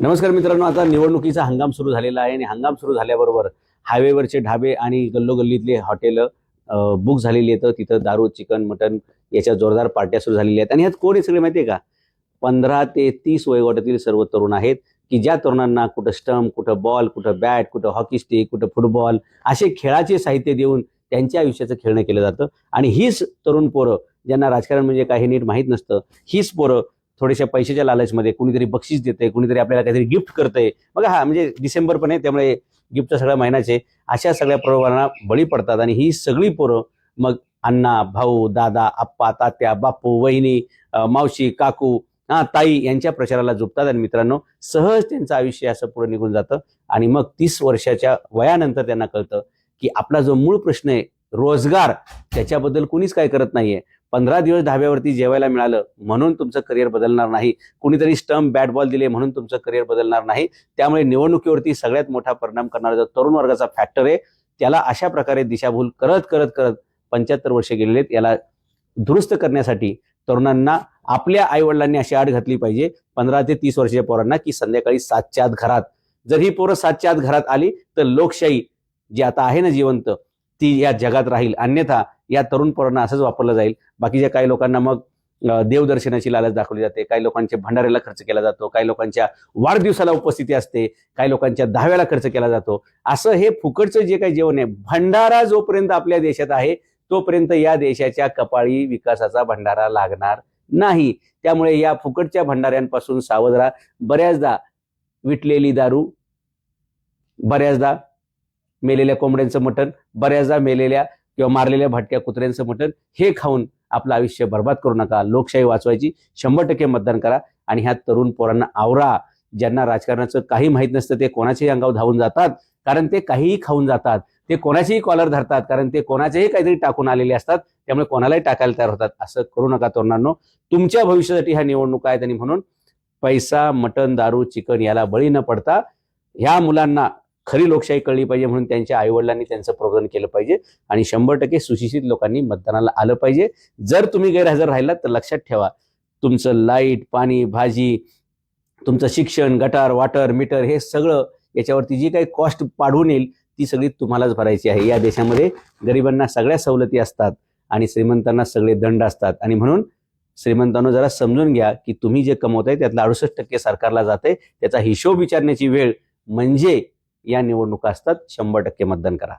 नमस्कार मित्रांनो आता निवडणुकीचा हंगाम सुरू झालेला आहे आणि हंगाम सुरू झाल्याबरोबर हायवेवरचे ढाबे आणि गल्लोगल्लीतले हॉटेल बुक झालेली आहेत. तिथं दारू चिकन मटन याच्या जोरदार पार्ट्या सुरू झालेल्या आहेत. आणि ह्यात कोण आहे सगळे माहिती आहे का? पंधरा ते तीस वयोगटातील सर्व तरुण आहेत की ज्या तरुणांना कुठं स्टंप कुठं बॉल कुठं बॅट कुठं हॉकी स्टिक कुठं फुटबॉल असे खेळाचे साहित्य देऊन त्यांच्या आयुष्याचं खेळणं केलं जातं. आणि हीच तरुण पोरं ज्यांना राजकारण म्हणजे काही नीट माहीत नसतं हीच पोरं थोड्याशा पैशाच्या लालचमध्ये कुणीतरी बक्षीस देते कुणीतरी आपल्याला काहीतरी गिफ्ट करतंय. बघा हा म्हणजे डिसेंबर पण आहे त्यामुळे गिफ्टचा सगळ्या महिन्याचे अशा सगळ्या प्रलोभनांना बळी पडतात आणि ही सगळी पोरं मग अण्णा भाऊ दादा आप्पा तात्या बापू वहिनी मावशी काकू हा ताई यांच्या प्रचाराला झुपतात आणि मित्रांनो सहज त्यांचं आयुष्य असं पुढे निघून जातं. आणि मग तीस वर्षाच्या वयानंतर त्यांना कळतं की आपला जो मूळ प्रश्न आहे रोजगार त्याच्याबद्दल कुणीच काय करत नाहीये. पंधरा दिवस धाब्यावरती जेवायला मिळालं म्हणून तुमचं करिअर बदलणार नाही. कुणीतरी स्टंप बॅट बॉल दिले म्हणून तुमचं करिअर बदलणार नाही. त्यामुळे निवडणुकीवरती सगळ्यात मोठा परिणाम करणारा जो तरुण वर्गाचा फॅक्टर आहे त्याला अशा प्रकारे दिशाभूल करत करत करत पंच्याहत्तर वर्षे गेलेले आहेत. याला दुरुस्त करण्यासाठी तरुणांना आपल्या आईवडिलांनी अशी आड घातली पाहिजे पंधरा ते तीस वर्षाच्या पोरांना की संध्याकाळी सातच्या आत घरात. जर ही पोरं सातच्या आत घरात आली तर लोकशाही जी आता आहे ना जिवंत ती या जगात राहील. अन्यथा या तरुण पोरांना असंच वापरलं जाईल. बाकीच्या काही लोकांना मग देवदर्शनाची लालच दाखवली जाते. काही लोकांच्या भंडाऱ्याला खर्च केला जातो. काही लोकांच्या वाढदिवसाला उपस्थिती असते. काही लोकांच्या दहाव्याला खर्च केला जातो. असं हे फुकटचं जे काही जेवण आहे भंडारा जोपर्यंत आपल्या देशात आहे तोपर्यंत या देशाच्या कपाळी विकासाचा भंडारा लागणार नाही. त्यामुळे या फुकटच्या भंडाऱ्यांपासून सावध राहा. बऱ्याचदा विटलेली दारू बऱ्याचदा मेलेल्या कोंबड्यांचं मटण बऱ्याचदा मेलेल्या किंवा मारलेल्या भटक्या कुत्र्यांचं मटण हे खाऊन आपलं आयुष्य बर्बाद करू नका. लोकशाही वाचवायची शंभर टक्के मतदान करा आणि ह्या तरुण पोरांना आवरा. ज्यांना राजकारणाचं काही माहीत नसतं ते कोणाच्याही अंगावर धावून जातात. कारण ते काहीही खाऊन जातात. ते कोणाचेही कॉलर धरतात. कारण ते कोणाचेही काहीतरी टाकून आलेले असतात. त्यामुळे कोणालाही टाकायला तयार होतात. असं करू नका तरुणांनो. तुमच्या भविष्यासाठी ह्या निवडणुका आहेत आणि म्हणून पैसा मटण दारू चिकन याला बळी न पडता ह्या मुलांना खरी लोकशाही कळली पाहिजे म्हणून त्यांच्या आईवडिलांनी त्यांचं प्रोग्राम केलं पाहिजे आणि शंभर टक्के सुशिक्षित लोकांनी मतदानाला आलं पाहिजे. जर तुम्ही गैरहजर राहिलात तर लक्षात ठेवा तुमचं लाइट पाणी भाजी तुमचं शिक्षण गटार वॉटर मीटर हे सगळं याच्यावरती जी काही कॉस्ट पाडून येईल ती सगळी तुम्हालाच भरायची आहे. या देशामध्ये गरिबांना सगळ्या सवलती असतात आणि श्रीमंतांना सगळे दंड असतात. आणि म्हणून श्रीमंतांनो जरा समजून घ्या की तुम्ही जे कमवताय त्यातलं अडुसष्ट टक्के सरकारला जाते त्याचा हिशोब विचारण्याची वेळ म्हणजे या निवडणुका असतात शंभर टक्के मतदान करा.